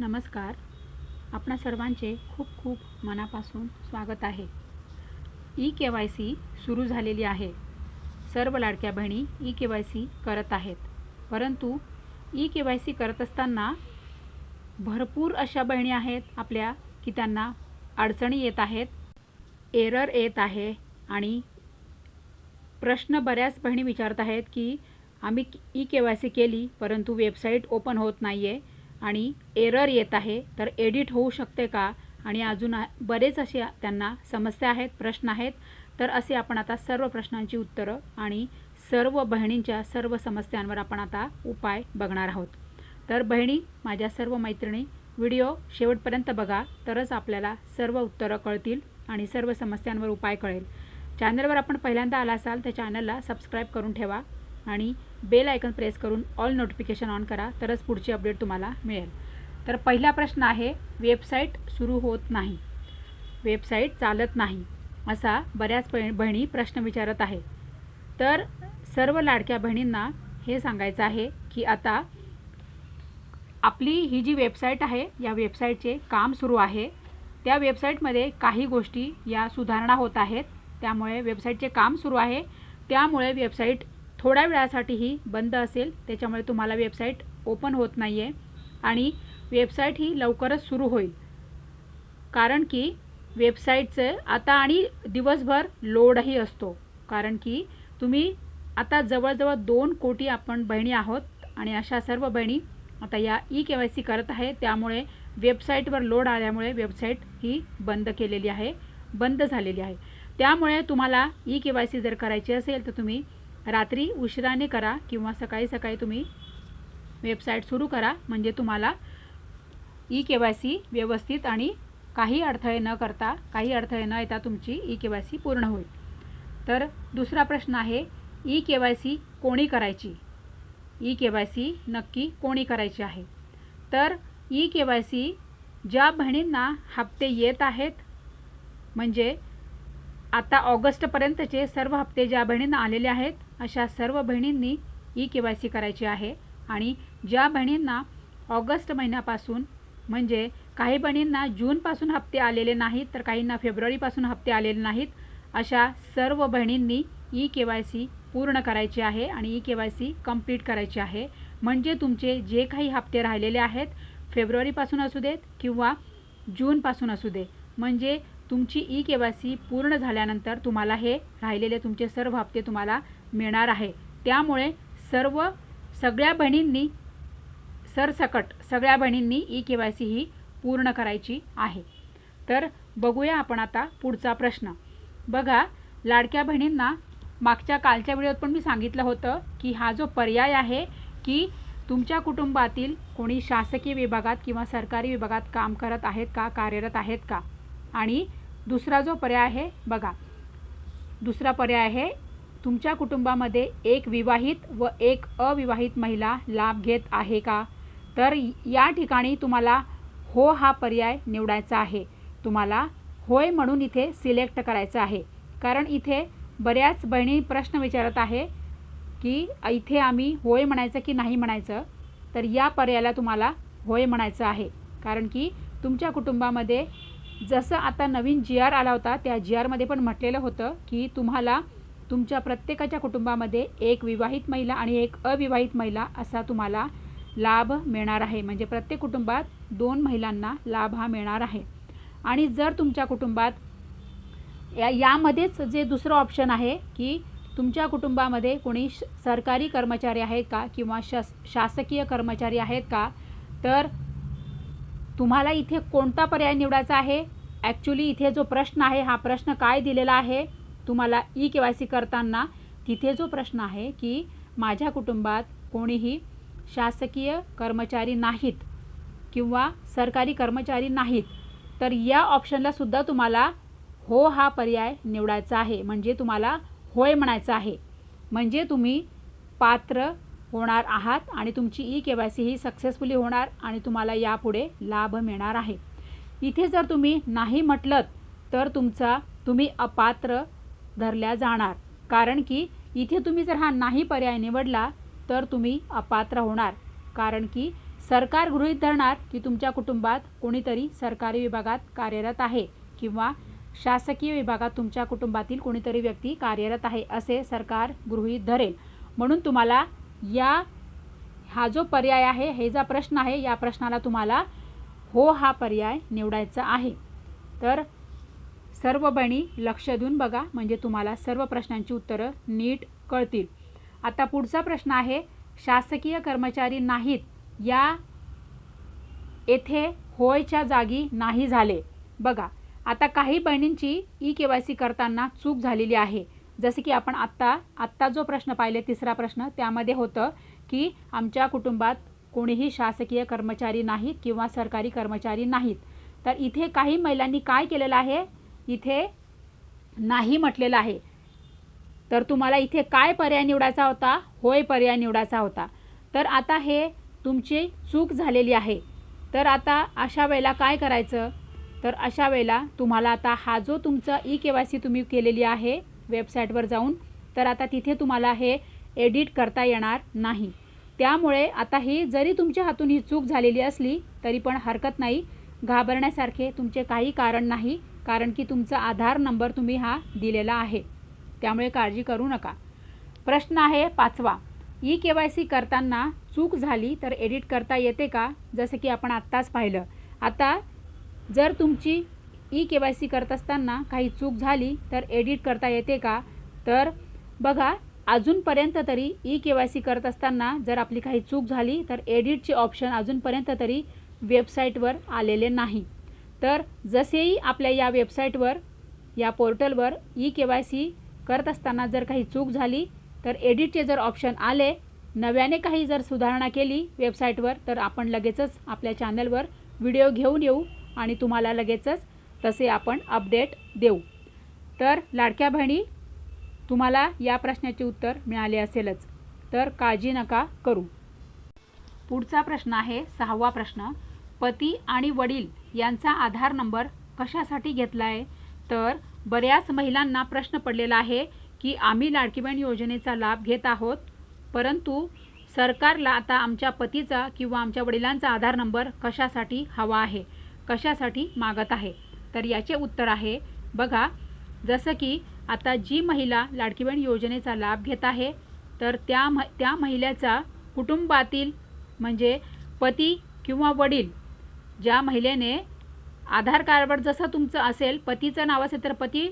नमस्कार. आपणा सर्वांचे खूप खूप मनापासून स्वागत आहे. ई के वाय सी सुरू झालेली आहे. सर्व लाडक्या बहिणी ई के वाय सी करत आहेत. परंतु ई के वाय सी करत असताना भरपूर अशा बहिणी आहेत आपल्या की त्यांना अडचणी येत आहेत एरर येत आहे आणि प्रश्न बऱ्याच बहिणी विचारत आहेत की आम्ही ई के वाय सी केली परंतु वेबसाईट ओपन होत नाही आहे आणि एरर येत आहे तर एडिट होऊ शकते का? आणि अजून बरेच असे त्यांना समस्या आहेत प्रश्न आहेत. तर असे आपण आता सर्व प्रश्नांची उत्तरं आणि सर्व बहिणींच्या सर्व समस्यांवर आपण आता उपाय बघणार आहोत. तर बहिणी माझ्या सर्व मैत्रिणी व्हिडिओ शेवटपर्यंत बघा तरच आपल्याला सर्व उत्तरं कळतील आणि सर्व समस्यांवर उपाय कळेल. चॅनलवर आपण पहिल्यांदा आला असाल तर चॅनलला सबस्क्राईब करून ठेवा. आणि बेल आयकन प्रेस करून ऑल नोटिफिकेशन ऑन करा तरच पुढची अपडेट तुम्हाला मिळेल. तर पहिला प्रश्न आहे वेबसाईट सुरू होत नाही. वेबसाईट चालत नाही असा बऱ्याच बहि- बहिणी प्रश्न विचारत आहे तर सर्व लाडक्या बहिणींना हे सांगायचं आहे की आता आपली ही जी वेबसाईट आहे या वेबसाईटचे काम सुरू आहे. त्या वेबसाईटमध्ये काही गोष्टी या सुधारणा होत आहेत. त्यामुळे वेबसाईटचे काम सुरू आहे. त्यामुळे वेबसाईट थोड्या वेळासाठीही बंद असेल त्याच्यामुळे तुम्हाला वेबसाईट ओपन होत नाही आहे आणि वेबसाईट ही लवकरच सुरू होईल. कारण की वेबसाईटचं आता आणि दिवसभर लोडही असतो. कारण की तुम्ही आता जवळजवळ दोन कोटी आपण बहिणी आहोत आणि अशा सर्व बहिणी आता या ई के वाय सी करत आहे त्यामुळे वेबसाईटवर लोड आल्यामुळे वेबसाईट ही बंद केलेली आहे बंद झालेली आहे. त्यामुळे तुम्हाला ई के वाय सी जर करायची असेल तर तुम्ही रात्री उशिराने करा किंवा सकाळी सकाळी तुम्ही वेबसाईट सुरू करा. म्हणजे तुम्हाला ई के वाय सी व्यवस्थित आणि काही अडथळे न करता काही अडथळे न येता तुमची ई के वाय सी पूर्ण होईल. तर दुसरा प्रश्न आहे ई के वाय सी कोणी करायची? ई के वाय सी नक्की कोणी करायची आहे? तर ई के वाय सी ज्या बहिणींना हप्ते येत आहेत म्हणजे आता ऑगस्टपर्यंतचे सर्व हप्ते ज्या बहिणींना आलेले आहेत अशा सर्व बहिणींनी ई के वाय सी करायची आहे. आणि ज्या बहिणींना ऑगस्ट महिन्यापासून म्हणजे काही बहिणींना जूनपासून हप्ते आलेले नाहीत तर काहींना फेब्रुवारीपासून हप्ते आलेले नाहीत अशा सर्व बहिणींनी ई के वाय सी पूर्ण करायची आहे आणि E K Y C complete करायची आहे. म्हणजे तुमचे जे काही हप्ते राहिलेले आहेत फेब्रुवारीपासून असू देत किंवा जूनपासून असू दे म्हणजे तुमची ई के वाय सी पूर्ण झाल्यानंतर तुम्हाला हे राहिलेले तुमचे सर्व हप्ते तुम्हाला मिळणार आहे. त्यामुळे सर्व सगळ्या बहिणींनी सरसकट सगळ्या बहिणींनी ई के वाय सी ही पूर्ण करायची आहे. तर बघूया आपण आता पुढचा प्रश्न. बघा लाडक्या बहिणींना मागच्या कालच्या व्हिडिओत पण मी सांगितलं होतं की हा जो पर्याय आहे की तुमच्या कुटुंबातील कोणी शासकीय विभागात किंवा सरकारी विभागात काम करत आहेत का कार्यरत आहेत का? आणि दुसरा जो पर्याय आहे बघा दुसरा पर्याय आहे तुमच्या कुटुंबामध्ये एक विवाहित व एक अविवाहित महिला लाभ घेत आहे का? तर या ठिकाणी तुम्हाला हो हा पर्याय निवडायचा आहे. तुम्हाला होय म्हणून इथे सिलेक्ट करायचं आहे. कारण इथे बऱ्याच बहिणी प्रश्न विचारत आहे की इथे आम्ही होय म्हणायचं की नाही म्हणायचं? तर या पर्यायाला तुम्हाला होय म्हणायचं आहे. कारण की तुमच्या कुटुंबामध्ये जसं आता नवीन जी आर आला होता त्या जी आरमध्ये पण म्हटलेलं होतं की तुम्हाला तुमच्या प्रत्येकाच्या कुटुंबामध्ये एक विवाहित महिला आणि एक अविवाहित महिला असा तुम्हाला लाभ मिळणार आहे. म्हणजे प्रत्येक कुटुंबात दोन महिलांना लाभ हा मिळणार आहे. आणि जर तुमच्या कुटुंबात या यामध्येच जे दुसरं ऑप्शन आहे की तुमच्या कुटुंबामध्ये कोणी श सरकारी कर्मचारी आहेत का किंवा शस शासकीय कर्मचारी आहेत का तर तुम्हाला इथे कोणता पर्याय निवडायचा आहे? ॲक्च्युली इथे जो प्रश्न आहे हा प्रश्न काय दिलेला आहे? तुम्हाला ई के वाय सी करताना तिथे जो प्रश्न आहे की माझ्या कुटुंबात कोणीही शासकीय कर्मचारी नाहीत किंवा सरकारी कर्मचारी नाहीत तर या ऑप्शनला सुद्धा तुम्हाला हो हा पर्याय निवडायचा आहे. म्हणजे तुम्हाला होय म्हणायचं आहे. म्हणजे तुम्ही पात्र होणार आहात आणि तुमची ई के वाय सी ही सक्सेसफुली होणार आणि तुम्हाला यापुढे लाभ मिळणार आहे. इथे जर तुम्ही नाही म्हटलं तर तुमचा तुम्ही अपात्र धरल्या जाणार. कारण की इथे तुम्ही जर हा नाही पर्याय निवडला तर तुम्ही अपात्र होणार. कारण की सरकार गृहीत धरणार की तुमच्या कुटुंबात कोणीतरी सरकारी विभागात कार्यरत आहे किंवा शासकीय विभागात तुमच्या कुटुंबातील कोणीतरी व्यक्ती कार्यरत आहे असे सरकार गृहीत धरेल. म्हणून तुम्हाला या हा जो पर्याय आहे हे जा प्रश्न आहे या प्रश्नाला तुम्हाला हो हा पर्याय निवडायचा आहे. तर सर्व बहिणी लक्ष देऊन बघा म्हणजे तुम्हाला सर्व प्रश्नांची उत्तरं नीट कळतील. आता पुढचा प्रश्न आहे शासकीय कर्मचारी नाहीत या येथे होयच्या जागी नाही झाले. बघा आता काही बहिणींची ई के वाय सी करताना चूक झालेली आहे. जसे की आपण आत्ता आत्ता जो प्रश्न पाहिले तिसरा प्रश्न त्यामध्ये होतं की आमच्या कुटुंबात कोणीही शासकीय कर्मचारी नाहीत किंवा सरकारी कर्मचारी नाहीत. तर इथे काही महिलांनी काय केलेलं आहे? इथे नाही म्हटलेलं आहे. तर तुम्हाला इथे काय पर्याय निवडायचा होता? होय पर्याय निवडायचा होता. तर आता हे तुमची चूक झालेली आहे. तर आता अशा वेळेला काय करायचं? तर अशा वेळेला तुम्हाला आता हा जो तुमचा ई के वाय सी तुम्ही केलेली आहे वेबसाईटवर जाऊन तर आता तिथे तुम्हाला हे एडिट करता येणार नाही. त्यामुळे आता ही जरी तुमच्या हातून ही चूक झालेली असली तरी पण हरकत नाही. घाबरण्यासारखे तुमचे काही कारण नाही. कारण की तुमचा आधार नंबर तुम्ही हा दिलेला आहे. त्यामुळे काळजी करू नका. प्रश्न आहे पाचवा. ई के वाय सी करताना चूक झाली तर एडिट करता येते का? जसं की आपण आत्ताच पाहिलं. आता जर तुमची ई के वाय सी करत असताना काही चूक झाली तर एडिट करता येते का? तर बघा अजूनपर्यंत तरी ई के वाय सी करत असताना जर आपली काही चूक झाली तर एडिटचे ऑप्शन अजूनपर्यंत तरी वेबसाईटवर आलेले नाही. तर जसेही आपल्या या वेबसाईटवर या पोर्टलवर ई के वाय सी करत असताना जर काही चूक झाली तर एडिटचे जर ऑप्शन आले नव्याने काही जर सुधारणा केली वेबसाईटवर तर आपण लगेचच आपल्या चॅनलवर व्हिडिओ घेऊन येऊ आणि तुम्हाला लगेचच तसे आपण अपडेट देऊ. तर लाडक्या बहिणी तुम्हाला या प्रश्नाचे उत्तर मिळाले असेलच. तर काळजी नका करू. पुढचा प्रश्न आहे सहावा प्रश्न. पती आणि वडील यांचा आधार नंबर कशासाठी घेतला आहे तर बऱ्याच महिलांना प्रश्न पडलेला आहे की आम्ही लाडकी बहीण योजनेचा लाभ घेत आहोत परंतु सरकारला आता आमच्या पतीचा किंवा आमच्या वडिलांचा आधार नंबर कशासाठी हवा आहे कशासाठी मागत आहे? तर याचे उत्तर आहे बघा जसं की आता जी महिला लाडकी बहीण योजनेचा लाभ घेत आहे तर त्या म त्या महिलेचा कुटुंबातील म्हणजे पती किंवा वडील ज्या महिलेने आधार कार्डवर जसं तुमचं असेल पतीचं नाव असेल तर पती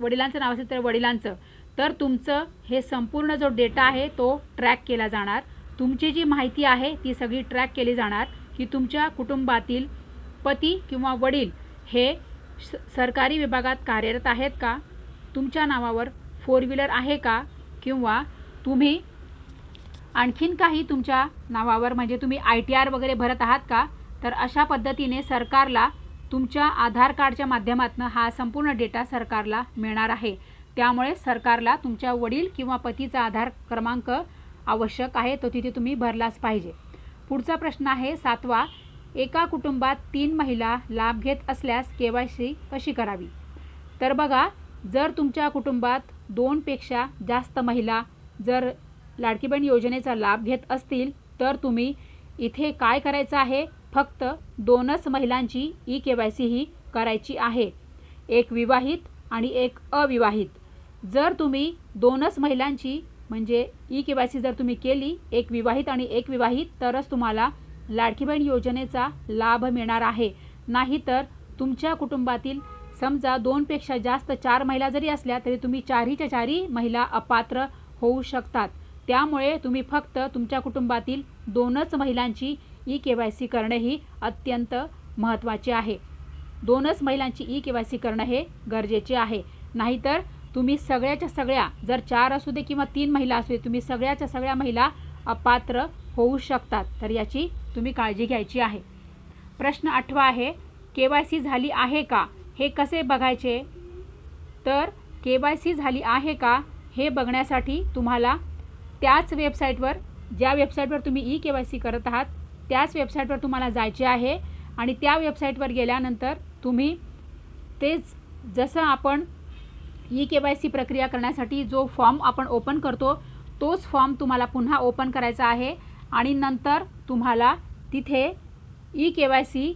वडिलांचं नाव असेल तर वडिलांचं तर तुमचं हे संपूर्ण जो डेटा आहे तो ट्रॅक केला जाणार. तुमची जी माहिती आहे ती सगळी ट्रॅक केली जाणार की तुमच्या कुटुंबातील पती किंवा वडील हे स सरकारी विभागात कार्यरत आहेत का? तुमच्या नावावर फोर व्हीलर आहे का? किंवा तुम्ही आणखीन काही तुमच्या नावावर म्हणजे तुम्ही आय टी आर वगैरे भरत आहात का? तर अशा पद्धतीने सरकारला तुमच्या आधार कार्डच्या माध्यमातून हा संपूर्ण डेटा सरकारला मिळणार आहे. त्यामुळे सरकारला तुमच्या वडील किंवा पतीचा आधार क्रमांक आवश्यक आहे तो तिथे तुम्ही भरलाच पाहिजे. पुढचा प्रश्न आहे सातवा एका कुटुंबात तीन महिला लाभ घेत असल्यास के वाय सी कशी करावी? तर बघा जर तुमच्या कुटुंबात दोनपेक्षा जास्त महिला जर लाडकी बहीण योजनेचा लाभ घेत असतील तर तुम्ही इथे काय करायचं आहे? फक्त दोनच महिलांची ई के वाय सी ही करायची आहे. एक विवाहित आणि एक अविवाहित. जर तुम्ही दोनच महिलांची म्हणजे ई के वाय सी जर तुम्ही केली एक विवाहित आणि एक विवाहित तरच तुम्हाला लाडकी बहीण योजनेचा लाभ मिळणार आहे. नाहीतर तुमच्या कुटुंबातील समजा दोनपेक्षा जास्त चार महिला जरी असल्या तरी तुम्ही चारहीच्या चारही महिला अपात्र होऊ शकतात. त्यामुळे तुम्ही फक्त तुमच्या कुटुंबातील दोनच महिलांची ई के वाय सी करणे ही अत्यंत महत्त्वाचे आहे. दोनच महिलांची ई के वाय सी करणं हे गरजेचे आहे. नाहीतर तुम्ही सगळ्याच्या सगळ्या जर चार असू दे किंवा तीन महिला असू दे तुम्ही सगळ्याच्या सगळ्या महिला अपात्र होऊ शकतात. तर याची तुम्ही काळजी घ्यायची आहे. प्रश्न आठवा आहे के वाय सी झाली आहे का? हे कसे बघायचे? तर के वाय सी झाली आहे का? हे बघण्यासाठी तुम्हाला त्याच वेबसाईटवर ज्या वेबसाईटवर तुम्ही ई के वाय सी करत आहात त्याच वेबसाईटवर तुम्हाला जायचे आहे. आणि त्या वेबसाईटवर गेल्यानंतर तुम्ही तेच जसं आपण ई के वाय सी प्रक्रिया करण्यासाठी जो फॉर्म आपण ओपन करतो तोच फॉर्म तुम्हाला पुन्हा ओपन करायचा आहे. आणि नंतर तुम्हाला तिथे ई के वाय सी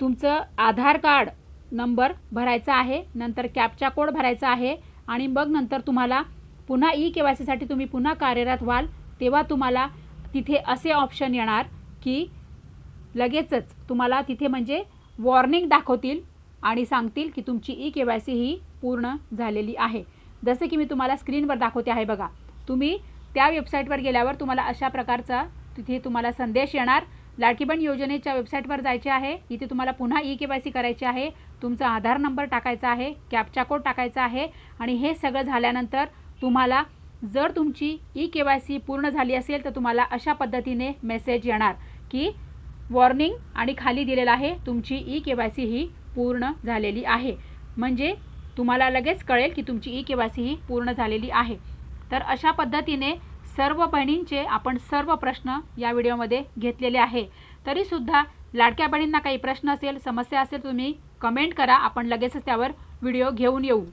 तुमचं आधार कार्ड नंबर भरायचा आहे नंतर कॅपचा कोड भरायचा आहे. आणि मग नंतर तुम्हाला पुन्हा ई के वाय सीसाठी तुम्ही पुन्हा कार्यरत व्हाल तेव्हा तुम्हाला तिथे असे ऑप्शन येणार की लगेचच तुम्हाला तिथे म्हणजे वॉर्निंग दाखवतील आणि सांगतील की तुमची ई के वाय सी ही पूर्ण झालेली आहे. जसे की मी तुम्हाला स्क्रीनवर दाखवते आहे बघा. तुम्ही त्या वेबसाईटवर गेल्यावर तुम्हाला अशा प्रकारचा तिथे तुम्हाला संदेश येणार. लाडकी योजनेच्या वेबसाईटवर जायचे आहे. इथे तुम्हाला पुन्हा ई के वाय सी करायची आहे. तुमचा आधार नंबर टाकायचा आहे. कॅपचा कोड टाकायचा आहे. आणि हे सगळं झाल्यानंतर तुम्हाला जर तुमची ई के वाय सी पूर्ण झाली असेल तर तुम्हाला अशा पद्धतीने मेसेज येणार की वॉर्निंग आणि खाली दिलेलं आहे तुमची ई के वाय सी ही पूर्ण झालेली आहे. म्हणजे तुम्हाला लगेच कळेल की तुमची ई के वाय सी ही पूर्ण झालेली आहे. तर अशा पद्धतीने सर्व बहिणींचे आपण सर्व प्रश्न या व्हिडिओमध्ये घेतलेले आहे. तरीसुद्धा लाडक्या बहिणींना काही प्रश्न असेल समस्या असेल तुम्ही कमेंट करा. आपण लगेचच त्यावर व्हिडिओ घेऊन येऊ.